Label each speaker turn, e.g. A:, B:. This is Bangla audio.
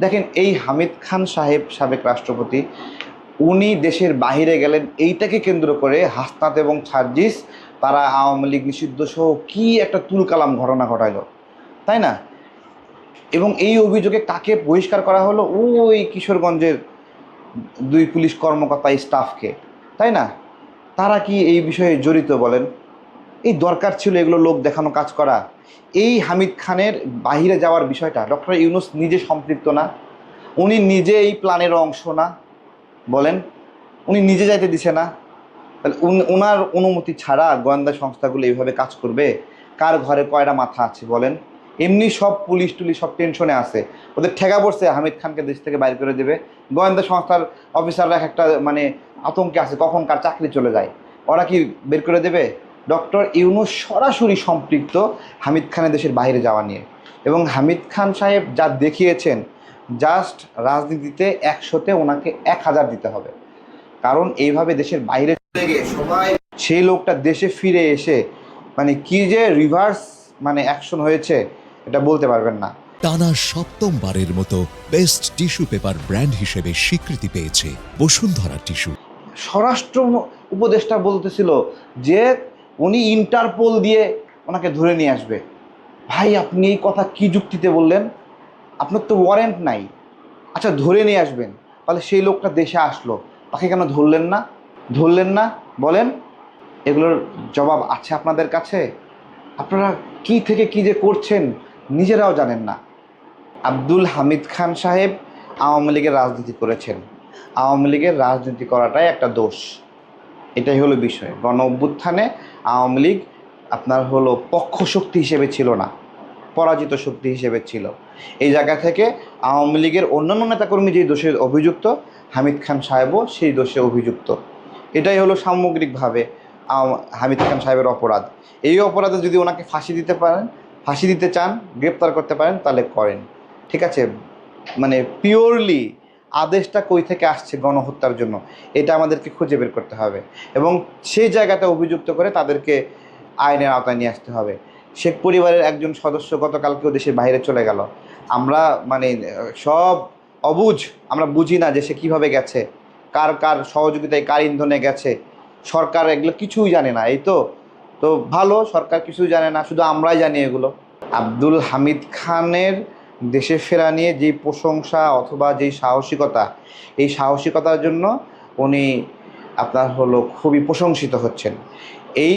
A: দেখেন, এই হামিদ খান সাহেব, সাবেক রাষ্ট্রপতি, উনি দেশের বাইরে গেলেন। এইটাকে কেন্দ্র করে হাসনাত এবং সার্জিস, তারা আওয়ামী লীগ নিষিদ্ধ সহ কি একটা তুলকালাম ঘটনা ঘটাইলো তাই না? এবং এই অভিযোগে কাকে বহিষ্কার করা হলো? ওই কিশোরগঞ্জের দুই পুলিশ কর্মকর্তা স্টাফকে তাই না? তারা কি এই বিষয়ে জড়িত বলেন? এই দরকার ছিল এগুলো লোক দেখানো কাজ করা। এই হামিদ খানের বাহিরে যাওয়ার বিষয়টা, ডক্টর ইউনুস নিজে সম্পৃক্ত না, উনি নিজে এই প্ল্যানের অংশ না, বলেন। উনি নিজে যাইতে দিছে না। তাহলে ওনার অনুমতি ছাড়া গোয়েন্দা সংস্থাগুলো এইভাবে কাজ করবে? কার ঘরে কয়টা মাথা আছে, বলেন। এমনি সব পুলিশ টুলিশ সব টেনশনে আছে। ওদের ঠেকা পড়ছে, হামিদ খানকে দেশ থেকে বাইর করে দেবে। গোয়েন্দা সংস্থার অফিসাররা এক একটা মানে আতঙ্কে আছে, কখন কার চাকরি চলে যায়। ওরা কি বের করে দেবে? ডক্টর ইউনুস সরাসরি সম্পৃক্ত হামিদ খানের দেশের বাইরে যাওয়া নিয়ে। এবং হামিদ খান সাহেব যা দেখিয়েছেন জাস্ট রাজনীতিতে একশোতে ওনাকে এক হাজার দিতে হবে। কারণ এইভাবে দেশের বাইরে চলে গিয়ে সবাই সেই লোকটা দেশে ফিরে এসে মানে কি যে রিভার্স মানে অ্যাকশন হয়েছে এটা বলতে পারবেন না।
B: টানা সপ্তমবারের মতো বেস্ট টিস্যু পেপার ব্র্যান্ড হিসেবে স্বীকৃতি পেয়েছে বসুন্ধরা টিস্যু
A: স্বরাষ্ট্র উপদেষ্টা বলতেছিল যে উনি ইন্টারপোল দিয়ে ওনাকে ধরে নিয়ে আসবে। ভাই, আপনি এই কথা কি যুক্তিতে বললেন? আপনার তো ওয়ারেন্ট নাই। আচ্ছা ধরে নিয়ে আসবেন। তাহলে সেই লোকটা দেশে আসলো। তাকে কেন ধরলেন না? ধরলেন না? বলেন। এগুলোর জবাব আছে আপনাদের কাছে? আপনারা কি থেকে কি যে করছেন নিজেরাও জানেন না। আব্দুল হামিদ খান সাহেব আওয়ামী লীগের রাজনীতি করেছেন। আওয়ামী লীগের রাজনীতি করাটাই একটা দোষ। এটাই হলো বিষয়। গণ অভ্যুত্থানে আওয়ামী লীগ আপনার হলো পক্ষ শক্তি হিসেবে ছিল না, পরাজিত শক্তি হিসেবে ছিল। এই জায়গা থেকে আওয়ামী লীগের অন্যান্য নেতাকর্মী যেই দোষে অভিযুক্ত, হামিদ খান সাহেবও সেই দোষে অভিযুক্ত। এটাই হলো সামগ্রিকভাবে হামিদ খান সাহেবের অপরাধ। এই অপরাধে যদি ওনাকে ফাঁসি দিতে পারেন, ফাঁসি দিতে চান, গ্রেপ্তার করতে পারেন, তাহলে করেন। ঠিক আছে? মানে পিওরলি আদেশটা কই থেকে আসছে গণহত্যার জন্য? এটা আমাদেরকে খুঁজে বের করতে হবে। এবং সেই জায়গাতে অভিযুক্ত করে তাদেরকে আইনের আওতায় নিয়ে আসতে হবে। শেখ পরিবারের একজন সদস্য গতকালকেও দেশের বাইরে চলে গেল। আমরা মানে সব অবুঝ, আমরা বুঝি না যে সে কীভাবে গেছে, কার কার সহযোগিতায় কার ইন্ধনে গেছে। সরকার এগুলো কিছুই জানে না, এই তো। তো ভালো, সরকার কিছুই জানে না, শুধু আমরাই জানি এগুলো। আব্দুল হামিদ খানের দেশে ফেরা নিয়ে যে প্রশংসা অথবা যেই সাহসিকতা, এই সাহসিকতার জন্য উনি আপনার হলো খুবই প্রশংসিত হচ্ছেন। এই